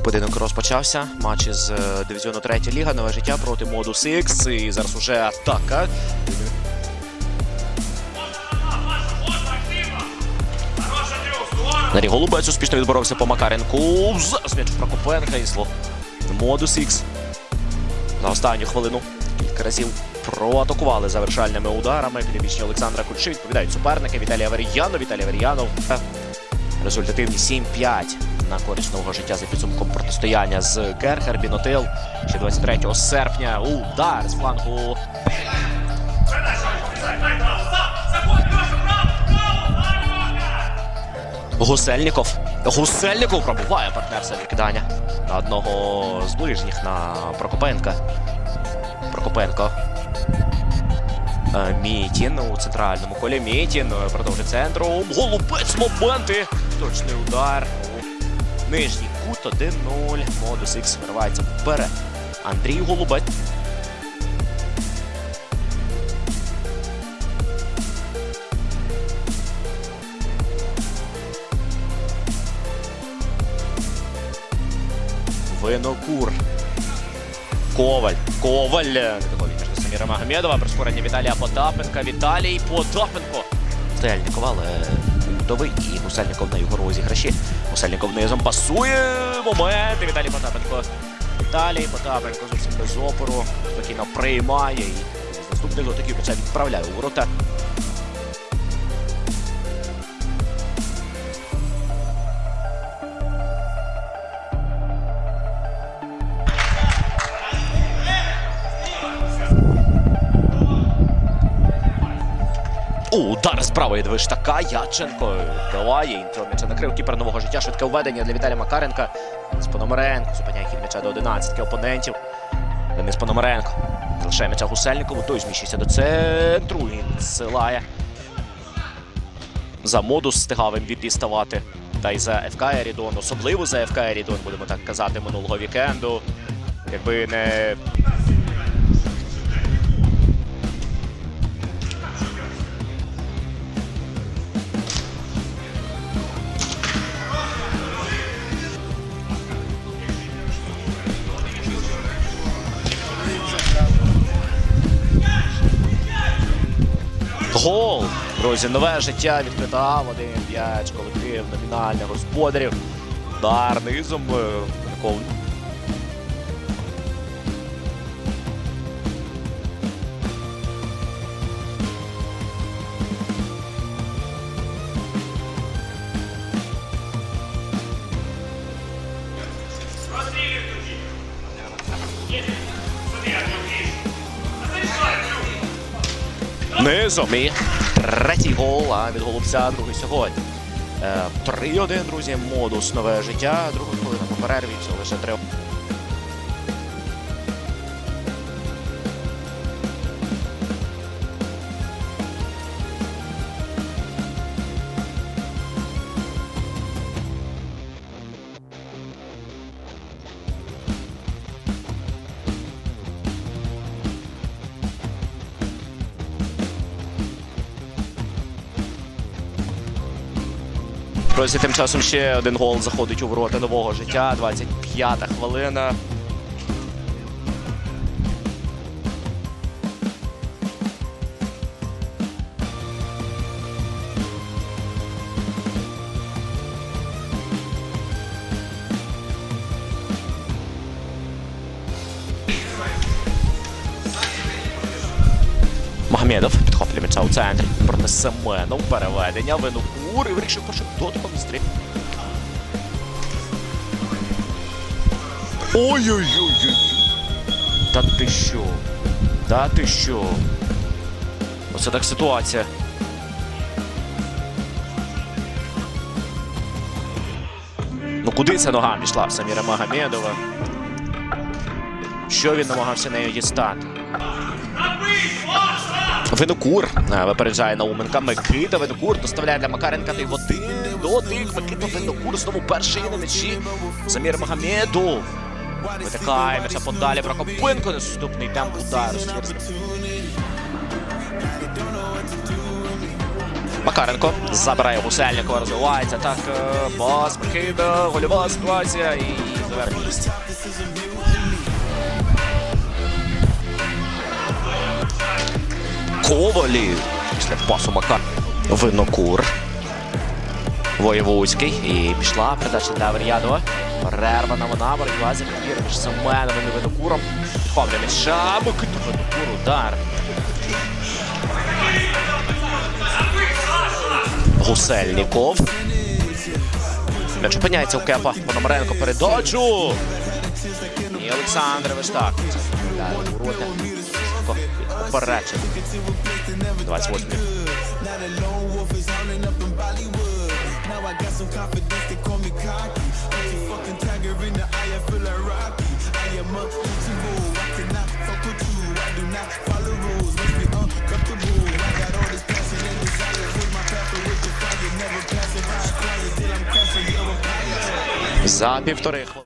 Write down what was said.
Поєдинок розпочався. Матч із е, дивізіону 3 ліга, нове життя проти Модус X. І зараз уже атака. Нарій Голубець успішно відборовся по Макаренку. Зараз м'яч Прокопенка і зло. Модус X. На останню хвилину кілька разів проатакували завершальними ударами. Підопічні Олександра Кульши відповідають суперники Віталій Аверіянов. Віталій Аверіянов. Результативні 7-5 на користь нового життя за підсумком протистояння з Керхер Бінотил. Ще 23 серпня. Удар з флангу. Гусельников. Гусельников пробуває партнерство відкидання на одного з ближніх на Прокопенка. Прокопенко. Е, Мітін у центральному колі. Мітін е, продовжує центром. Голубець моменти. Точний удар. Нижній кут 1-0. Модус Х виривається вперед. Андрій Голубець. Винокур. Коваль. Коваль. Такого вітер до Саміра Магомедова. Прискорення Віталія Потапенка. Віталій Потапенко. Стрельников, але Удовий і Мусальников на його розіграші. Мусальников низом пасує. і Віталій Потапенко. Віталій Потапенко зовсім без опору. Спокійно приймає і з наступних дотиків м'яча відправляє у ворота. Удар з правої двиштака. Яченко даває. Інтро м'яча накрив кіпер нового життя. Швидке введення для Віталія Макаренка. Денис Пономаренко зупиняє хід м'яча до 11 опонентів. Денис Пономаренко. Залишає м'яча Гусельникову. Той зміщується до центру. І відсилає. За модус встигав MVP ставати. Та й за ФК Ерідон, особливо за ФК Ерідон, будемо так казати, минулого вікенду. Якби не Гол! Друзі, нове життя відкрита. Один м'яч, колектив номінальних господарів. Удар низом. Низом. І третій гол, а від голубця другий сьогодні. Е, 3-1, друзі, модус нове життя. Друга хвилина по перерві, це лише три. Друзі, тим часом ще один гол заходить у ворота нового життя. 25-та хвилина. Магомедов підхоплює м'яча у центрі проти Семенов. Переведення. Винокур і вирішив першим дотиком стрій. Ой-ой-ой. Та ти що? Та ти що? Оце так ситуація. Ну куди ця нога пішла в Саміра Магомедова? Що він намагався нею дістати? Винокур е, випереджає Науменка. Микита Винокур доставляє для Макаренка той один дотик. Микита Винокур знову перший на м'ячі. Замір Магомедов. Витикає м'яча подалі. Прокопенко наступний темп удару. Макаренко забирає Гусельникова, розвивається так. е, Бас Микита, гольова ситуація і до Ковалів. Після пасу Макар. Винокур. Воєвудський. І пішла передача для Авер'ядова. Перервана вона, боротьба за підбір між Семеновим і Винокуром. Підхоплює м'яча. Микиту Винокур. Удар. Гусельніков. М'яч опиняється у Кепа. Пономаренко передачу. І Олександр Виштак. Далі роти. 28. За півтори хвилини.